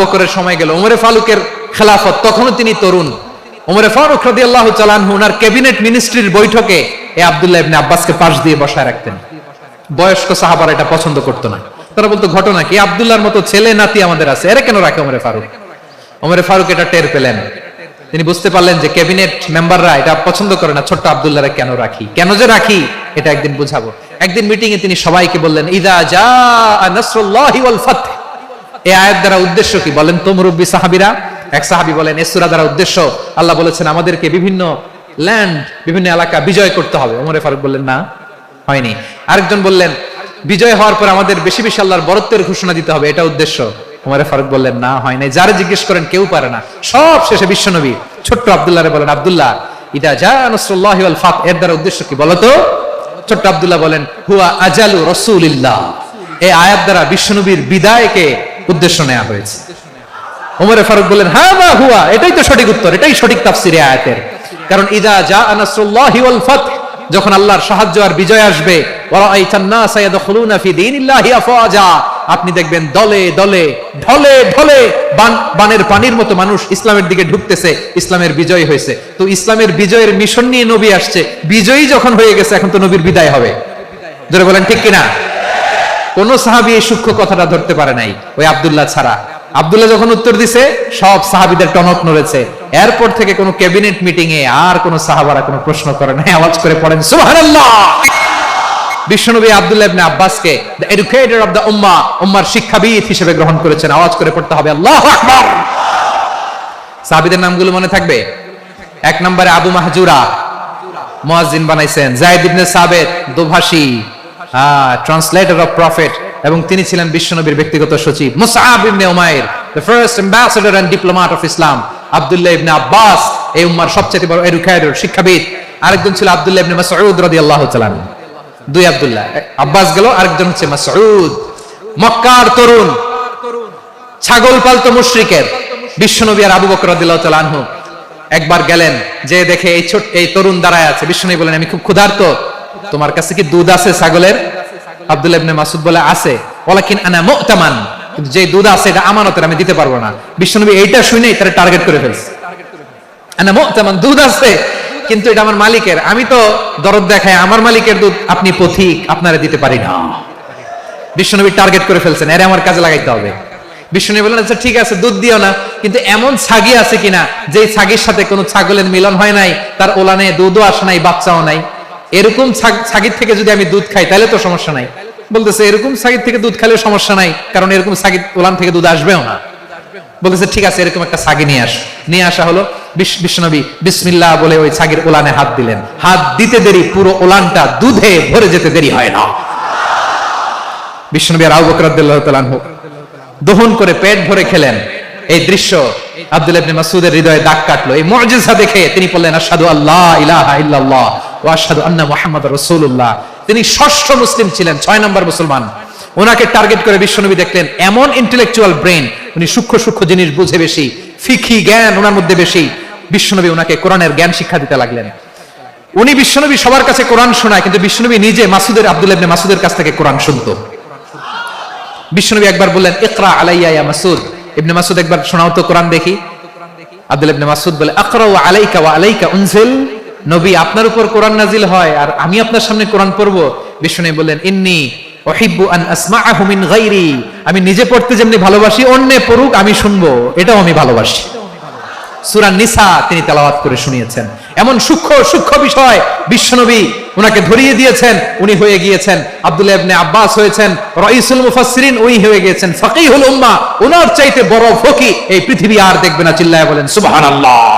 বকরের সময় গেল। ওমরে ফারুকের খেলাফত, তখনও তিনি তরুণ। ওমরে ফারুক রাদি আল্লাহ চালানহু ওনার ক্যাবিনেট মিনিস্ট্রির বৈঠকে এ আব্দুল্লাহ ইবনে আব্বাসকে পাশ দিয়ে বসায় রাখতেন। বয়স্ক সাহাবার এটা পছন্দ করতো না। তারা বলতো, ঘটনা কি? আব্দুল্লাহর মতো ছেলে নাতি আমাদের আছে। এরা কেন রাখে ওমরে ফারুক? ওমরে ফারুক এটা টের পেলেন। তিনি বুঝতে পারলেন যে ক্যাবিনেট মেম্বাররা এটা পছন্দ করে না, ছোট্ট আব্দুল্লাহরে কেন রাখি? কেন যে রাখি? এটা একদিন বুঝাবো। একদিন মিটিং এ তিনি সবাইকে বললেন, ইদা জা নাসরুল্লাহি ওয়াল ফাতহ। এই আয়াত দ্বারা উদ্দেশ্য কি? বলেন তো সাহাবিরা। এক সাহাবি বলেন এসুরা দ্বারা উদ্দেশ্য, আল্লাহ বলেছেন, আমাদেরকে বিভিন্ন ল্যান্ড বিভিন্ন এলাকা বিজয় করতে হবে। ওমরে ফারুক বললেন, না, হয়নি। আরেকজন বললেন, বিজয় হওয়ার পর আমাদের বেশি বেশি আল্লাহর বরত্বের ঘোষণা দিতে হবে, এটা উদ্দেশ্য। উমরে ফারুক বললেন, না, হয় নাই। যারা জিজ্ঞেস করেন, কেউ পারে না। সব শেষে বিশ্বনবী ছোট্ট আব্দুল্লাহ বলেন, আব্দুল্লাহ, ইদা জা নসরুল্লাহ ফাত। এর দ্বারা উদ্দেশ্য কি বলতো ছোট্ট আব্দুল্লাহ বলেন, হুয়া আজালু রসুলিল্লাহ। এই আয়াত দ্বারা বিশ্বনবীর বিদায়কে উদ্দেশ্য নেওয়া হয়েছে। ওমরে ফারুক বললেন হ্যাঁ বা হুয়া। এটাই তো সঠিক উত্তর, এটাই সঠিক তাফসিরে আয়াতের। কারণ, ইদা জা আনাসুল্লাহি ওয়াল ফাত যখন আল্লাহর সাহায্য আর বিজয় আসবে আপনি দেখবেন, দলে দলে, ঢলে ঢলে বানের পানির মতো মানুষ ইসলামের দিকে ঢুকতেছে, ইসলামের বিজয় হয়েছে। তো ইসলামের বিজয়ের মিশন নিয়ে নবী আসছে। বিজয়ী যখন হয়ে গেছে, এখন তো নবীর বিদায় হবে। জোরে বলেন, ঠিক কিনা? কোন সাহাবি এই সূক্ষ্ম কথাটা ধরতে পারে নাই, ওই আব্দুল্লাহ ছাড়া। আব্দুল্লাহ যখন উত্তর দিছে, সব সাহাবিদের টনক নড়েছে। এরপর থেকে কোন ক্যাবিনেট মিটিং এ আর কোন সাহাবারা কোনো প্রশ্ন করে নাই, আওয়াজ করে পড়েন, সুবহানাল্লাহ! বিশ্বনবী Abdullah ibn আব্বাসকে the educator of the Ummah উম্মার শিক্ষাবিদ হিসেবে গ্রহণ করেছেন। আওয়াজ করে পড়তে হবে, আল্লাহু আকবার! সাহাবীদের নামগুলো মনে থাকবে? এক নম্বরে আবু মাহজুরা, মুয়াজ্জিন বানাইছেন। জায়েদ ইবনে সাবেত, দোভাষী। ট্রান্সলেটর অফ প্রফেট এবং তিনি ছিলেন বিশ্বনবীর ব্যক্তিগত সচিব। Musab ibn Umair the first ambassador and diplomat of Islam Abdullah ibn Abbas, এই উম্মার সবচেয়ে বড় এডুকেটর শিক্ষাবিদ। আরেকজন ছিল আব্দুল্লাহ ইবনে মাসউদ রাদিয়াল্লাহু তাআলা দুই আব্দুল্লাহ আব্বাস গেল, আরেকজন হচ্ছে মাসউদ। মক্কার তরুণ, ছাগল পালতো মুশরিকের, বিশ্বনবী আর আবু বকর রাদিয়াল্লাহু তাআলা আনহু। একবার গেলেন, যে দেখে এই ছোট, এই তরুণ দাঁড়ায় আছে। বিশ্বনবী বলেন আমি খুব ক্ষুধার্ত। তোমার কাছে কি দুধ আছে ছাগলের? আব্দুল্লাহ ইবনে মাসুদ বলে, আছে। ওয়ালাকিন আনা মুতামান। কিন্তু যে দুধ আছে, এটা আমানতের, আমি দিতে পারব না। বিশ্বনবী এইটা শুনেই তারা টার্গেট করে ফেলছে। আনা মুতামান, দুধ আছে, কিন্তু এটা আমার মালিকের। আমি তো দরদ দেখায় আমার মালিকের দুধ আপনি পথিক, আপনারা দিতে পারি না। বিশ্বনবী টার্গেট করে ফেলছেন, এর আমার কাজে লাগাইতে হবে। বললেন আচ্ছা ঠিক আছে, দুধ দিও না, কিন্তু এমন ছাগি আছে কিনা যে ছাগির সাথে কোনো ছাগলের মিলন হয় নাই, তার ওলানে দুধও আসে নাই, বাচ্চাও নাই? এরকম ছাগির থেকে যদি আমি দুধ খাই, তাহলে তো সমস্যা নাই। বলতেছে, এরকম ছাগির থেকে দুধ খাইলে সমস্যা নাই, কারণ এরকম ছাগির ওলান থেকে দুধ আসবেও না। বলতেছে, ঠিক আছে, এরকম একটা ছাগি নিয়ে আস। নিয়ে আসা হলো বিশ্বনবী বিসমিল্লাহ বলে ওই ছাগির ওলানে হাত দিলেন। হাত দিতে দেরি, পুরো ওলানটা দুধে ভরে যেতে দেরি হয় না। বিশ্বনবী আর আবু বকর রাদিয়াল্লাহু তাআলা আনহু দহন করে পেট ভরে খেলেন। এই দৃশ্য আব্দুল ইবনে মাসউদের হৃদয়ে দাগ কাটলো। এই মুজিজা দেখে তিনি বললেন, আশহাদু আল্লাহ ইলাহা ইল্লাল্লাহ। রাসূলুল্লাহ। তিনি ষষ্ঠ মুসলিম ছিলেন, ছয় নম্বর মুসলমান। ওনাকে টার্গেট করে বিশ্বনবী দেখলেন, এমন ইন্টেলেকচুয়াল ব্রেন উনি সূক্ষ্ম সূক্ষ্ম জিনিস বুঝে বেশি জ্ঞান ওনার মধ্যে বেশি। বিশ্বনবী ওনাকে কোরআনের জ্ঞান শিক্ষা দিতে লাগলেন। উনি বিশ্বনবী সবার কাছে কোরআন শোনায়, কিন্তু বিশ্বনবী নিজে মাসুদের আব্দুল মাসুদের কাছ থেকে কোরআন শুনতো। বিশ্বনবী একবার বললেন, ইকরা আলাইয়া ইয়া মাসুদ। ইবনে মাসুদ একবার, শোনাও তো কোরআন দেখি। আব্দুল ইবনে মাসুদ বলে আকরা আলাইকা আলাইকা উনজিল। নবী আপনার উপর কোরআন নাজিল হয় আর আমি আপনার সামনে কোরআন পড়ব। বিশ্বনবী বললেন, ইন্নী উহিব্বু আন আসমাআহু মিন গায়রি। আমি নিজে পড়তে যেমনি ভালোবাসি, অন্যে পড়ুক, আমি শুনব। এটাও আমি ভালোবাসি। নিসা তিনি করে শুনিয়েছেন। এমন সূক্ষ্ম সূক্ষ্ম বিষয় বিশ্বনবী উনাকে ধরিয়ে দিয়েছেন। উনি হয়ে গিয়েছেন ইবনে আব্বাস হয়েছেন, রাইসুল মুফাসসিরিন উনি হয়ে গিয়েছেন, ফাকিহুল উম্মাহ ওনার চাইতে বড় ফকি এই পৃথিবী আর দেখবে না, চিল্লায় বলেন, সুবহানাল্লাহ।